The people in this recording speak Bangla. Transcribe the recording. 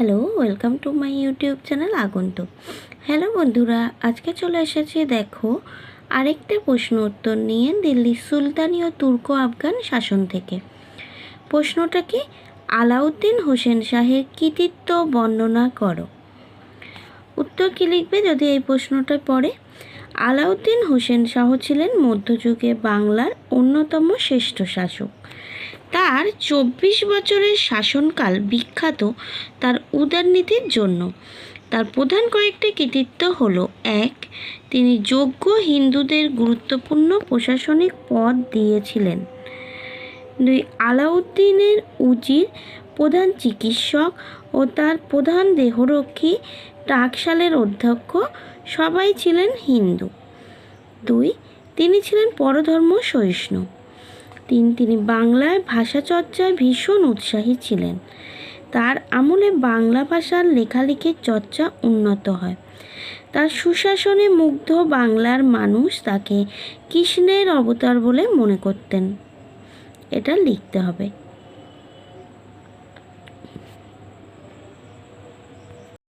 Hello welcome to my YouTube channel আগন্তুক হ্যালো বন্ধুরা, আজকে চলে এসেছি, দেখো, আরেকটা প্রশ্ন উত্তর নিয়ে দিল্লির সুলতানি ও তুর্কো আফগান শাসন থেকে। প্রশ্নটা কি, আলাউদ্দিন হোসেন শাহের কৃতিত্ব বর্ণনা করো? উত্তর কী লিখবে যদি এই প্রশ্নটা পড়ে? আলাউদ্দিন হোসেন শাহ ছিলেন মধ্যযুগে বাংলার অন্যতম শ্রেষ্ঠ শাসক। তার চব্বিশ বছরের শাসনকাল বিখ্যাত তার উদারনীতির জন্য। তার প্রধান কয়েকটি কৃতিত্ব হল, এক, তিনি যোগ্য হিন্দুদের গুরুত্বপূর্ণ প্রশাসনিক পদ দিয়েছিলেন। দুই, আলাউদ্দিনের উজির প্রধান চিকিৎসক ও তার প্রধান দেহরক্ষী টাকশালের অধ্যক্ষ সবাই ছিলেন হিন্দু। দুই, তিনি ছিলেন পরধর্ম সহিষ্ণু। তিন তিনি বাংলায় ভাষা চর্চায় ভীষণ উৎসাহী ছিলেন। তার আমলে বাংলা ভাষার লেখালেখির চর্চা উন্নত হয়। তার সুশাসনে মুগ্ধ বাংলার মানুষ তাকে কৃষ্ণের অবতার বলে মনে করতেন। এটা লিখতে হবে।